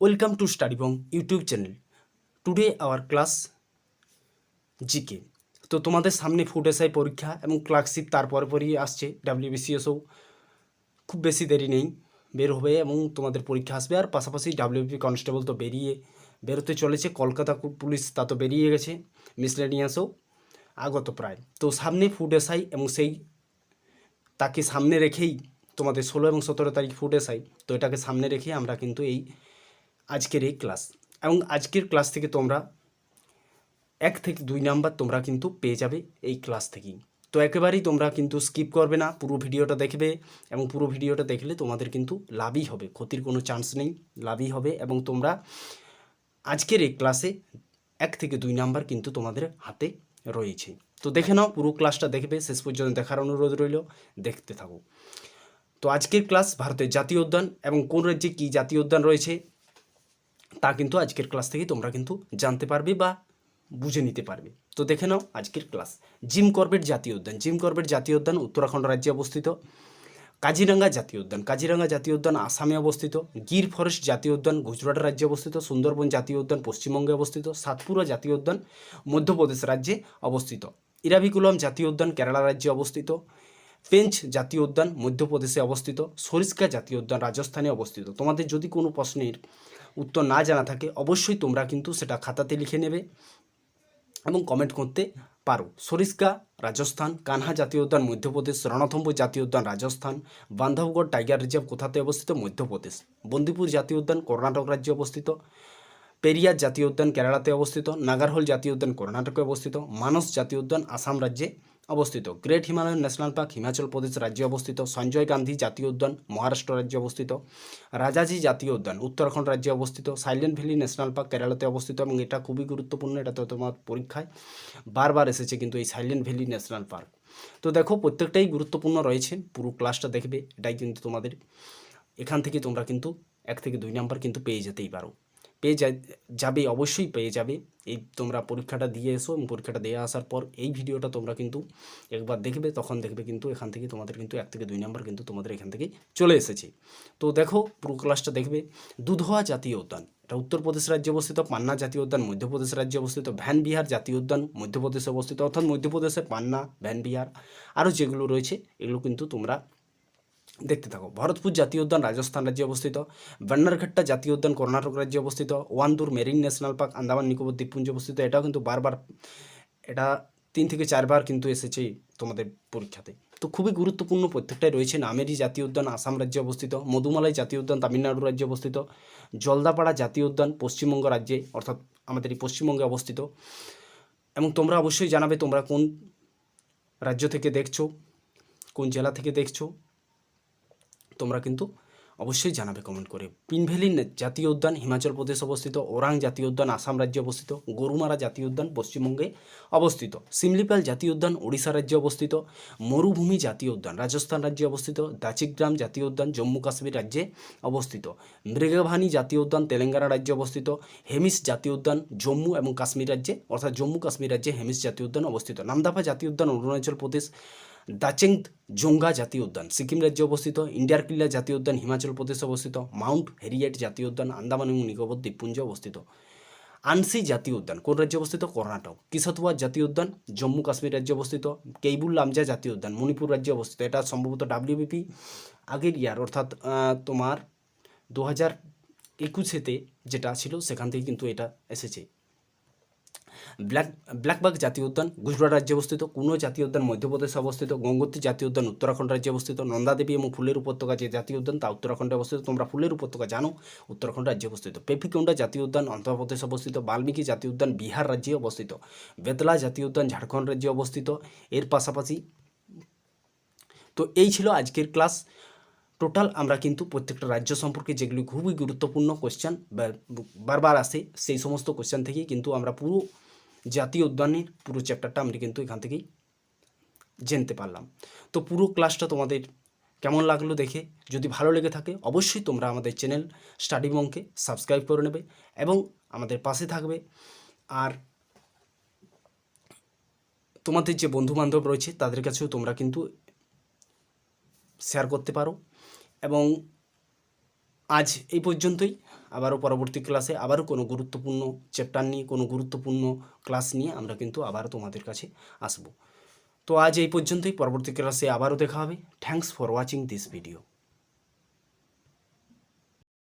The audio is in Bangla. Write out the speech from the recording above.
Welcome to study bong YouTube channel today our class GK তো তোমাদের সামনে ফুড এসআই পরীক্ষা এবং ক্লার্কশিপ তারপরে পরই আসছে ডাব্লিউবিসিএসও খুব বেশি দেরি নেই, বের হবে এবং তোমাদের পরীক্ষা আসবে। আর পাশাপাশি ডাব্লিউপি কনস্টেবল তো বেরিয়ে, বেরোতে চলেছে, কলকাতা পুলিশ তা তো বেরিয়ে গেছে মিসলেনিয়াসও আগত প্রায়। তো সামনে ফুড এসআই এবং সেই তাকে সামনে রেখেই তোমাদের ষোলো এবং সতেরো তারিখ ফুড এসআই তো এটাকে সামনে রেখে আমরা কিন্তু এই আজকের এই ক্লাস এবং আজকের ক্লাস থেকে তোমরা এক থেকে দুই নাম্বার তোমরা কিন্তু পেয়ে যাবে এই ক্লাস থেকেই। তো একেবারেই তোমরা কিন্তু স্কিপ করবে না, পুরো ভিডিওটা দেখবে এবং পুরো ভিডিওটা দেখলে তোমাদের কিন্তু লাভই হবে, ক্ষতির কোনো চান্স নেই, লাভই হবে এবং তোমরা আজকের এই ক্লাসে এক থেকে দুই নাম্বার কিন্তু তোমাদের হাতে রয়েছে। তো দেখে নাও, পুরো ক্লাসটা দেখবে, শেষ পর্যন্ত দেখার অনুরোধ রইল, দেখতে থাকো। তো আজকের ক্লাস ভারতের জাতীয় উদ্যান এবং কোন রাজ্যে কী জাতীয় উদ্যান রয়েছে তা কিন্তু আজকের ক্লাস থেকে তোমরা কিন্তু জানতে পারবে বা বুঝে নিতে পারবে। তো দেখে নাও আজকের ক্লাস জিম করবেট জাতীয় উদ্যান। জিম করবেট জাতীয় উদ্যান উত্তরাখণ্ড রাজ্যে অবস্থিত। কাজিরাঙ্গা জাতীয় উদ্যান। কাজিরাঙ্গা জাতীয় উদ্যান আসামে অবস্থিত। গির ফরেস্ট জাতীয় উদ্যান গুজরাট রাজ্যে অবস্থিত। সুন্দরবন জাতীয় উদ্যান পশ্চিমবঙ্গে অবস্থিত। সাতপুরা জাতীয় উদ্যান মধ্যপ্রদেশ রাজ্যে অবস্থিত। ইরাভিকুলম জাতীয় উদ্যান কেরালা রাজ্যে অবস্থিত। পেঞ্চ জাতীয় উদ্যান মধ্যপ্রদেশে অবস্থিত। সরিস্কা জাতীয় উদ্যান রাজস্থানে অবস্থিত। তোমাদের যদি কোনো প্রশ্নের উত্তর না জানা থাকে, অবশ্যই তোমরা কিন্তু সেটা খাতাতে লিখে নেবে এবং কমেন্ট করতে পারো। সরিস্কা রাজস্থান, কানহা জাতীয় উদ্যান মধ্যপ্রদেশ রণথম্বু জাতীয় উদ্যান রাজস্থান, বান্ধবগড় টাইগার রিজার্ভ কোথাতে অবস্থিত? মধ্যপ্রদেশ। বন্দিপুর জাতীয় উদ্যান কর্ণাটক রাজ্যে অবস্থিত। পেরিয়ার জাতীয় উদ্যান কেরালাতে অবস্থিত। নাগারহোল জাতীয় উদ্যান কর্ণাটকে অবস্থিত। মানস জাতীয় উদ্যান আসাম রাজ্যে অবস্থিত। Great Himalayan National Park Himachal Pradesh রাজ্যে অবস্থিত। সঞ্জয় গান্ধী জাতীয় উদ্যান মহারাষ্ট্র রাজ্যে অবস্থিত। রাজাজি জাতীয় উদ্যান উত্তরাখণ্ড রাজ্যে অবস্থিত। সাইলেন্ট ভ্যালি ন্যাশনাল পার্ক কেরালাতে অবস্থিত এবং এটা খুবই গুরুত্বপূর্ণ, এটা তো তোমার পরীক্ষায় বারবার এসেছে কিন্তু এই সাইলেন্ট ভ্যালি ন্যাশনাল পার্ক তো দেখো, প্রত্যেকটাই গুরুত্বপূর্ণ রয়েছে, পুরো ক্লাসটা দেখবে, এটাই কিন্তু তোমাদের। এখান থেকে তোমরা কিন্তু এক থেকে দুই নাম্বার কিন্তু পেয়ে যেতেই পারো। পেয়ে যাবে, অবশ্যই পেয়ে যাবে। এই তোমরা পরীক্ষাটা দিয়ে এসো এবং পরীক্ষাটা দিয়ে আসার পর এই ভিডিওটা তোমরা কিন্তু একবার দেখবে, তখন দেখবে কিন্তু এখান থেকে তোমাদের কিন্তু এক থেকে দুই নাম্বার কিন্তু তোমাদের এখান থেকে চলে এসেছে। তো দেখো, পুরো ক্লাসটা দেখবে। দুধোয়া জাতীয় উদ্যান, এটা উত্তরপ্রদেশ রাজ্যে অবস্থিত, পান্না জাতীয় উদ্যান, মধ্যপ্রদেশ রাজ্যে অবস্থিত, ভ্যান বিহার জাতীয় উদ্যান, মধ্যপ্রদেশে অবস্থিত, অর্থাৎ মধ্যপ্রদেশের পান্না, ভ্যান বিহার, আরও যেগুলো রয়েছে, এগুলো কিন্তু তোমরা দেখতে থাকো। ভরতপুর জাতীয় উদ্যান রাজস্থান রাজ্যে অবস্থিত। বান্নারঘাট্টা জাতীয় উদ্যান কর্ণাটক রাজ্যে অবস্থিত। Wandoor marine national park, Andaman Nicobar দ্বীপপুঞ্জে অবস্থিত। এটাও কিন্তু বারবার, এটা তিন থেকে চারবার কিন্তু এসেছে তোমাদের পরীক্ষাতে। তো খুবই গুরুত্বপূর্ণ প্রত্যেকটাই রয়েছে। নামেরি জাতীয় উদ্যান আসাম রাজ্যে অবস্থিত। মধুমালাই জাতীয় উদ্যান তামিলনাড়ু রাজ্যে অবস্থিত। জলদাপাড়া জাতীয় উদ্যান পশ্চিমবঙ্গ রাজ্যে, অর্থাৎ আমাদের এই পশ্চিমবঙ্গে অবস্থিত। এবং তোমরা অবশ্যই জানাবে তোমরা কোন রাজ্য থেকে দেখছ, কোন জেলা থেকে দেখছ। তোমরা কিন্তু অবশ্যই জানাবে কমেন্ট করে। পিনভ্যালি নে- জাতীয় উদ্যান, হিমাচল প্রদেশ অবস্থিত, ওরাং জাতীয় উদ্যান, আসাম রাজ্যে অবস্থিত, গরুমারা জাতীয় উদ্যান, পশ্চিমবঙ্গে অবস্থিত। সিমলিপাল জাতীয় উদ্যান, ওড়িশা রাজ্যে অবস্থিত। মরুভূমি জাতীয় উদ্যান, রাজস্থান রাজ্যে অবস্থিত। দাচিগ্রাম জাতীয় উদ্যান, জম্মু কাশ্মীর রাজ্যে অবস্থিত। মৃগভানি জাতীয় উদ্যান, তেলেঙ্গানা রাজ্যে অবস্থিত। হেমিস জাতীয় উদ্যান, জম্মু এবং কাশ্মীর রাজ্যে, অর্থাৎ জম্মু কাশ্মীর রাজ্যে হেমিস জাতীয় উদ্যান অবস্থিত। নামদাফা জাতীয় উদ্যান, অরুণাচল প্রদেশ দাচেং জোঙ্গা জাতীয় উদ্যান, সিকিম রাজ্যে অবস্থিত, ইন্ডিয়ার কিল্লা জাতীয় উদ্যান, হিমাচল প্রদেশে অবস্থিত, মাউন্ট হেরিয়েট জাতীয় উদ্যান, আন্দামান এবং নিকোবর দ্বীপপুঞ্জে অবস্থিত। আনসি জাতীয় উদ্যান, কোন রাজ্যে অবস্থিত? কর্ণাটক। কিসাতুয়া জাতীয় উদ্যান, জম্মু কাশ্মীর রাজ্যে অবস্থিত, কেইবুল লামজা জাতীয় উদ্যান, মণিপুর রাজ্যে অবস্থিত। এটা সম্ভবত ডাব্লিউবিপি আগের ইয়ার, অর্থাৎ তোমার দু হাজার একুশেতে যেটা ছিল, সেখান থেকে কিন্তু এটা এসেছে। ব্ল্যাক, ব্ল্যাকবাগ জাতীয় উদ্যান, গুজরাট রাজ্যে অবস্থিত, কুনো জাতীয় উদ্যান, মধ্যপ্রদেশে অবস্থিত, গঙ্গোত্রী জাতীয় উদ্যান, উত্তরাখণ্ড রাজ্যে অবস্থিত, নন্দাদেবী এবং ফুলের উপত্যকা যে জাতীয় উদ্যান, তা উত্তরাখণ্ডে অবস্থিত। তোমরা ফুলের উপত্যকা জানো, উত্তরাখণ্ড রাজ্যে অবস্থিত। পেপিকোন্ডা জাতীয় উদ্যান, অন্ধ্রপ্রদেশে অবস্থিত, বাল্মীকি জাতীয় উদ্যান, বিহার রাজ্যে অবস্থিত। বেতলা জাতীয় উদ্যান, ঝাড়খণ্ড রাজ্যে অবস্থিত। এর পাশাপাশি তো এই ছিল আজকের ক্লাস। টোটাল আমরা কিন্তু প্রত্যেকটা রাজ্য সম্পর্কে যেগুলি খুবই গুরুত্বপূর্ণ কোশ্চেন বারবার আসে, সেই সমস্ত কোশ্চেন থেকেই কিন্তু আমরা পুরো জাতীয় উদ্যানের পুরো চ্যাপ্টারটা আমরা কিন্তু এখান থেকেই জানতে পারলাম। তো পুরো ক্লাসটা তোমাদের কেমন লাগল দেখে, যদি ভালো লেগে থাকে অবশ্যই তোমরা আমাদের চ্যানেল স্টাডি মঙ্কে সাবস্ক্রাইব করে নেবে এবং আমাদের পাশে থাকবে। আর তোমাদের যে বন্ধুবান্ধব রয়েছে তাদের কাছেও তোমরা কিন্তু শেয়ার করতে পারো। এবং আজ এই পর্যন্তই। আবারও পরবর্তী ক্লাসে আবারও কোনো গুরুত্বপূর্ণ চ্যাপ্টার নিয়ে, কোনো গুরুত্বপূর্ণ ক্লাস নিয়ে আমরা কিন্তু আবার তোমাদের কাছে আসব। তো আজ এই পর্যন্তই। পরবর্তী ক্লাসে আবারও দেখা হবে। Thanks for watching this video